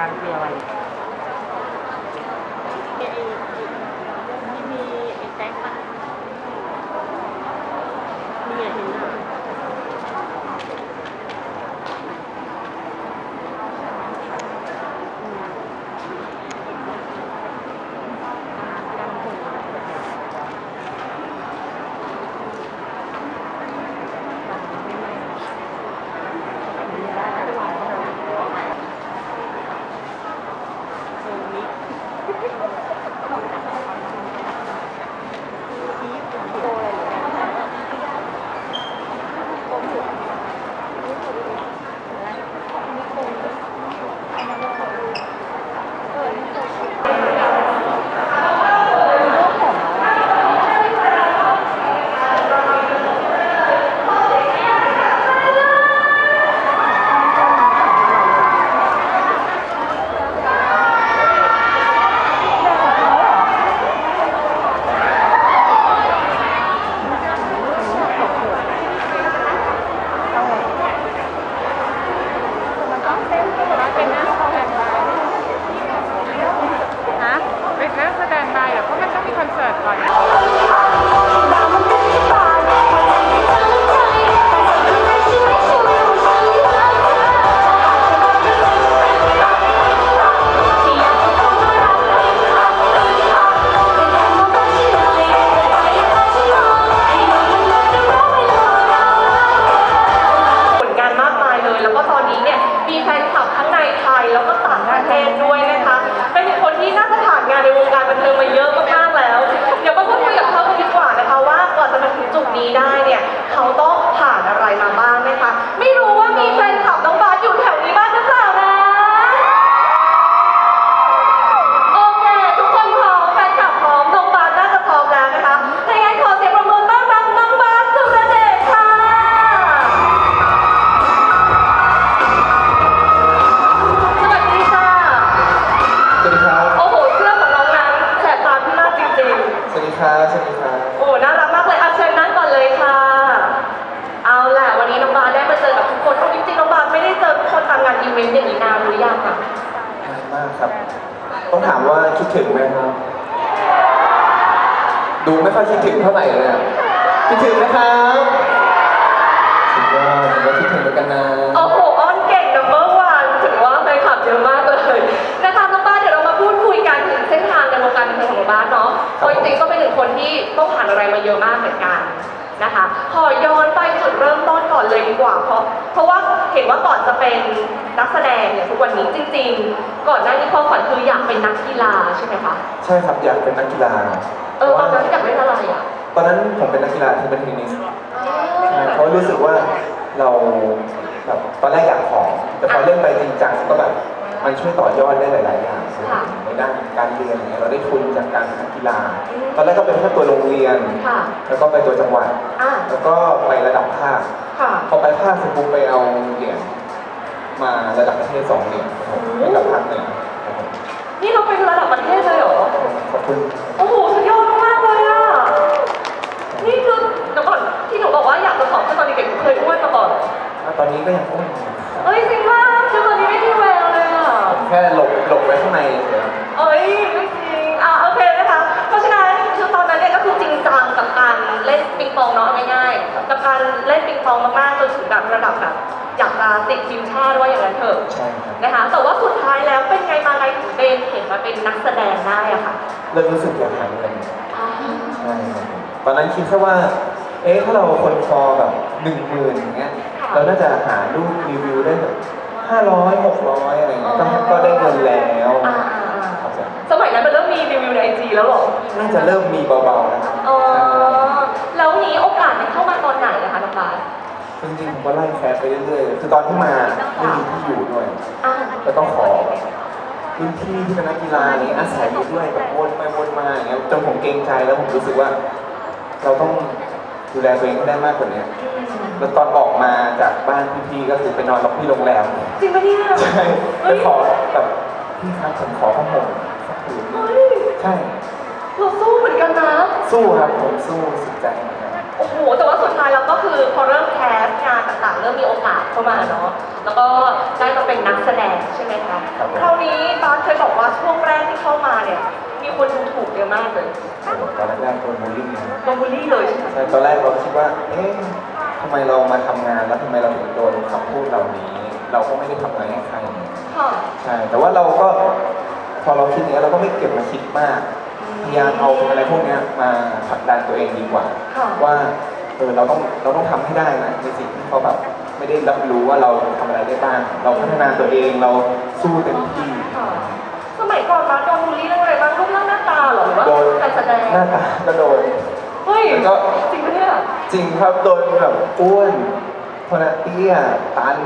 หั ต้องถามว่าคิดถึงไหมครับ ดูไม่ค่อยคิดถึงเท่าไหร่เลยอะคิดถึงนะครับสุดยอดผมก็คิดถึงเหมือนกันนะโอ้โหอ้อนเก่งนัมเบอร์วันถือว่าแฟนคลับเยอะมากเลยนะคะน้องบ้าสเดี๋ยวเรามาพูดคุยกันถึงเส้นทางในวงการบันเทิงของน้องบาสเนาะเพราะจริงๆก็เป็นหนึ่งคนที่ต้องผ่านอะไรมาเยอะมากเหมือนกัน นะคะขอย้อนไปจุดเริ่มต้นก่อนเลยดีกว่า เพราะเพราะว่าเห็นว่าก่อนจะเป็นนักแสดงเนี่ยทุกวันนี้จริง ๆ ก่อนหน้านี้ความฝันคืออยากเป็นนักกีฬาใช่ไหมคะใช่ครับอยากเป็นนักกีฬาเออตอนนั้นอยากเล่นอะไรอะตอนนั้นผมเป็นนักกีฬาที่เป็นเทนนิสใช่เพราะรู้สึกว่าเราแบบตอนแรกอยากผอมแต่พอเล่นไปจริงจังก็แบบ มันช่วยต่อยอดได้หลาย ๆ อย่างค่ะในด้านการเรียนอย่างเงี้ยเราได้ทุนจากการเป็นนักกีฬาตอนแรกก็เป็นแค่ตัวโรงเรียน ค่ะแล้วก็ไปตัวจังหวัด อ่า แล้วก็ไประดับภาค ค่ะพอไปภาคเสร็จปุ๊บไปเอาเหรียญมาระดับประเทศสองเหรียญครับผมระดับภาคเหนือครับผมนี่เราเป็นระดับประเทศเลยเหรอ ขอบคุณโอ้โหสุดยอดมากเลยอะ นี่คือเดี๋ยวก่อนที่หนูบอกว่าอยากจะผอมคือตอนเด็กๆเคยอ้วนมาก่อน แล้วตอนนี้ก็ยังอ้วนอยู่ แค่หลบหลบไว้ข้างในเฉยเอ้ยไม่จริงอะโอเคนะคะ เพราะฉะนั้นคือตอนนั้นเนี่ยก็คือจริงจังกับการเล่นปิงปองเนาะเอาง่ายๆกับการเล่นปิงปองมากๆจนถึงแบบระดับแบบอยากจะติดทีมชาติว่าอย่างนั้นเถอะใช่ครับ นะคะแต่ว่าสุดท้ายแล้วเป็นไงมาไงถึงเบนเห็นมาเป็นนักแสดงได้อะค่ะเริ่มรู้สึกอยากหาเงินใช่ครับผมตอนนั้นคิดแค่ว่า เอ๊ะถ้าเราคนฟอลแบบหนึ่งหมื่นอย่างเงี้ยค่ะเราน่าจะหารูปรีวิวได้แบบ ห้าร้อยหกร้อยอะไรเงี้ยก็ก็ได้เงินแล้วอ่าอ่าอ่าครับผมสมัยนั้นมันเริ่มมีรีวิวในไอจีแล้วเหรอ น่าจะเริ่มมีเบาๆนะครับอ๋อแล้วนี้โอกาสมันเข้ามาตอนไหนนะคะน้องบาสจริงๆผมก็ไล่แคสไปเรื่อยๆ คือตอนที่มาไม่มีที่อยู่ด้วย อ่าก็ต้องขอพื้นที่ที่เป็นนักกีฬาอะไรเงี้ยอาศัยอยู่ด้วยแบบวนไปวนมาอย่างเงี้ยจนผมเกรงใจแล้วผมรู้สึกว่า เราต้องดูแลตัวเองให้ได้มากกว่านี้แล้วตอนออกมาจากบ้านพี่ๆก็คือไปนอนล็อบบี้โรงแรม จริงปะเนี่ยใช่ไปขอแบบพี่ครับผมขอข้าวหมกสักผืนหนึ่งเฮ้ยใช่ เราสู้เหมือนกันนะ สู้ครับผมสู้สุดใจเหมือนกันโอ้โห แต่ว่าสุดท้ายเราก็คือพอเริ่มแคสงานต่างๆ เริ่มมีโอกาสเข้ามาเนาะ แล้วก็ได้มาเป็นนักแสดงใช่ไหมคะ คราวนี้บาสเคยบอกว่าช่วงแรกที่เข้ามาเนี่ย มีคนดูถูกเยอะมากเลยตอนแรกๆโดนบูลลี่นะโดนบูลลี่เลยใช่ไหมใช่ตอนแรกเราคิดว่า เอ๊ะทำไมเรามาทำงานแล้วทำไมเราถึงโดนคำพูดเหล่านี้ เราก็ไม่ได้ทำอะไรให้ใครค่ะ ใช่แต่ว่าเราก็พอเราคิดอย่างนี้ยเราก็ไม่เก็บมาคิดมากพยายามเอาอะไรพวกเนี้ยมาผลักดันตัวเองดีกว่า ค่ะ ว่าเออเราต้องเราต้องทำให้ได้นะในสิ่งที่เขาแบบไม่ได้รับรู้ว่าเราทำอะไรได้บ้างเราพัฒนาตัวเองเราสู้เต็มที่ ค่ะ สมัยก่อนบาสโดนบูลลี่เรื่องอะไรบ้างรูปร่างหน้าตาเหรอหรือว่าโดนการแสดงหน้าตาก็โดน เฮ้ยแล้วก็ จริงปะเนี่ย จริงครับโดนแบบอ้วนคนละเตี้ยตัน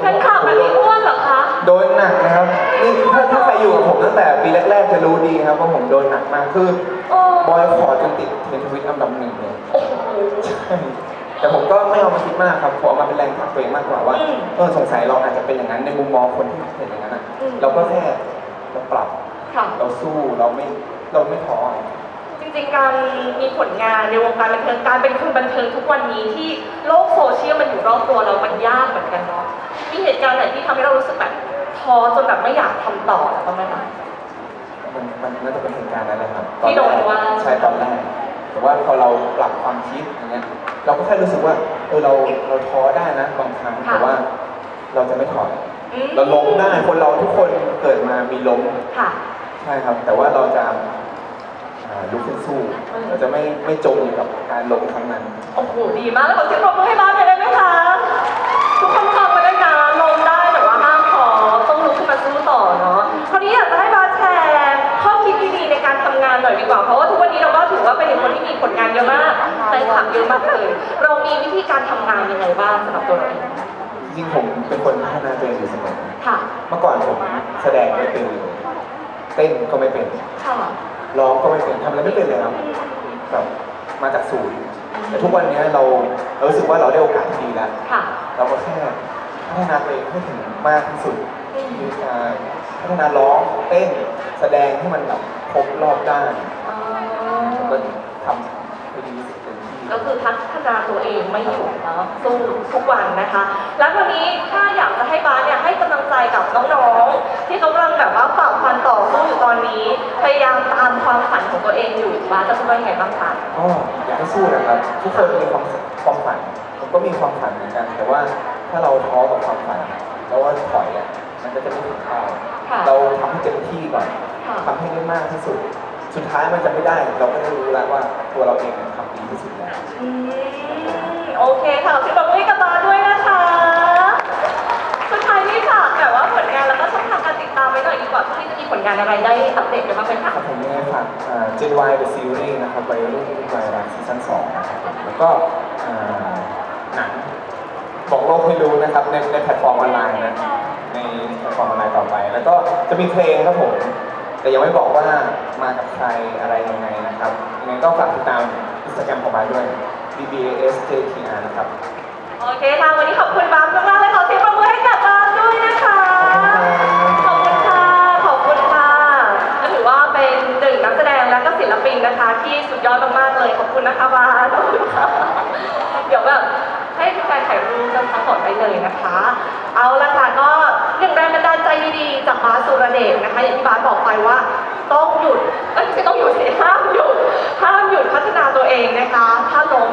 แฟนคลับแบบนี้อ้วนเหรอคะโดนหนักนะครับนี่ถ้าถ้าใครอยู่กับผมตั้งแต่ปีแรกๆจะรู้ดีครับว่าผมโดนหนักมากคือโอ้บอยขอจนติดเทรนด์ทวิตอันดับหนึ่งเลยโอ้โหใช่แต่ผมก็ไม่เอามาคิดมากครับผมเอามาเป็นแรงผลักตัวเองมากกว่าว่าอืมเออสงสัยเราอาจจะเป็นอย่างนั้นในมุมมองคนที่เห็นอย่างนั้นอะอืม เราก็แค่เราปรับค่ะ เราสู้เราไม่เราไม่ท้อ จริงๆ การมีผลงานในวงการบันเทิงการเป็นคนบันเทิงทุกวันนี้ที่โลก โซเชียลมันอยู่รอบตัวเรา มันยากเหมือนกันเนาะ มีเหตุการณ์ไหนที่ทำให้เรารู้สึกแบบท้อจนแบบไม่อยากทำต่อแล้วบ้างไหมคะมันมันน่าจะเป็นเหตุการณ์นั้นแหละครับที่โดนตอแรกว่า ใช่ตอนแรก แต่ว่าพอเราปรับความคิดอย่างเงี้ย เราก็แค่รู้สึกว่า เออเราเราท้อได้นะบางครั้งค่ะแต่ว่า เราจะไม่ถอยอืม เราล้มได้คนเราทุกคนเกิดมามีล้มค่ะ ใช่ครับ แต่ว่าเราจะอ่า ลุกขึ้นสู้อืมเราจะไม่ไม่จมอยู่กับการล้มครั้งนั้น โอ้โห ดีมาก แล้วขอเสียงปรบมือให้บ้านหน่อยได้ไหมคะ ทุกคนฟังมาได้นะลงได้แต่ว่าห้ามขอต้องลุกขึ้นมาสู้ต่อเนาะ คราวนี้อยากจะให้บาสแชร์ข้อคิดดีๆในการทำงานหน่อยดีกว่า เพราะว่าทุกวันนี้เราก็ถือว่าเป็นหนึ่งคนที่มีผลงานเยอะมากแฟนคลับเยอะมากเลย เรามีวิธีการทำงานยังไงบ้างสำหรับตัวเราเองจริงๆผมเป็นคนพัฒนาตัวเองอยู่เสมอค่ะ เมื่อก่อนผมแสดงไม่เป็นเลยเต้นก็ไม่เป็น ค่ะ ร้องก็ไม่เป็นทำอะไรไม่เป็นเลยครับแบบมาจากศูนย์แต่ทุกวันนี้เราเรารู้สึกว่าเราได้โอกาสที่ดีแล้ว ค่ะ เราก็แค่พัฒนาตัวเองให้ถึงมากที่สุดอืมคือการพัฒนาร้องเต้นแสดงให้มันแบบครบรอบด้านอ๋อก็ทำให้ดีที่สุดเต็มที่ ก็คือพัฒนาตัวเองไม่หยุดเนาะสู้ทุกวันนะคะ แล้ววันนี้ถ้าอยากจะให้บ้านเนี่ยให้กำลังใจกับน้องๆ ที่เขากำลังแบบว่าฝ่าฟันต่อสู้อยู่ตอนนี้ พยายามตามความฝันของตัวเองอยู่บ้านจะช่วยยังไงบ้างคะก็อยากให้สู้นะครับทุกคนมีความความฝันผมก็มีความฝันเหมือนกัน แต่ว่าถ้าเราท้อกับความฝันแล้วว่าถอยอะมันก็จะไม่ถึงเป้าค่ะเราทำให้เต็มที่ก่อนค่ะทำให้ได้มากที่สุด สุดท้ายมันจะไม่ได้ เราก็จะรู้แล้วว่าตัวเราเองเนี่ยทำดีที่สุดแล้ว อืมโอเคค่ะพี่บอกให้กับบาสด้วยนะคะสุดท้ายนี่ค่ะแต่ว่าผลงานแล้วก็ช่องทางการติดตามไว้หน่อยดีกว่าช่วงนี้จะมีผลงานอะไรได้อัปเดตกันบ้างไหมคะครับผมยังไงฝากอ่า Gen Y The Series นะครับวัยรุ่นรุ่นวัยรักซีซั่น2นะครับแล้วก็อ่าหนังบอกโลกให้รู้นะครับในในแพลตฟอร์มออนไลน์นะในแพลตฟอร์มออนไลน์ต่อไป แล้วก็จะมีเพลงครับผม แต่ยังไม่บอกว่ามากับใครอะไรยังไงนะครับยังไงก็ฝากติดตาม ตาแกรมของบาสด้วย b b a s j t r นะครับ โอเคค่ะ วันนี้ขอบคุณบาสมากๆเลยขอเสียงปรบมือให้กับบาสด้วยนะคะ ขอบคุณค่ะ ขอบคุณค่ะก็ถือว่าเป็นหนึ่งนักแสดงและก็ศิลปินนะคะ ที่สุดยอดมากๆเลย ขอบคุณนะคะบาสขอบคุณค่ะ เดี๋ยวแบบให้แฟนๆถ่ายรูปกันทั้งหมดได้เลยนะคะ เอาละค่ะก็หนึ่งแรงบันดาลใจดีๆ จากบาสสุรเดชนะคะ อย่างที่บาสบอกไปว่า ต้องหยุดไม่ใช่ต้องหยุดสิห้ามหยุดห้ามหยุดพัฒนาตัวเองนะคะ ถ้าล้ม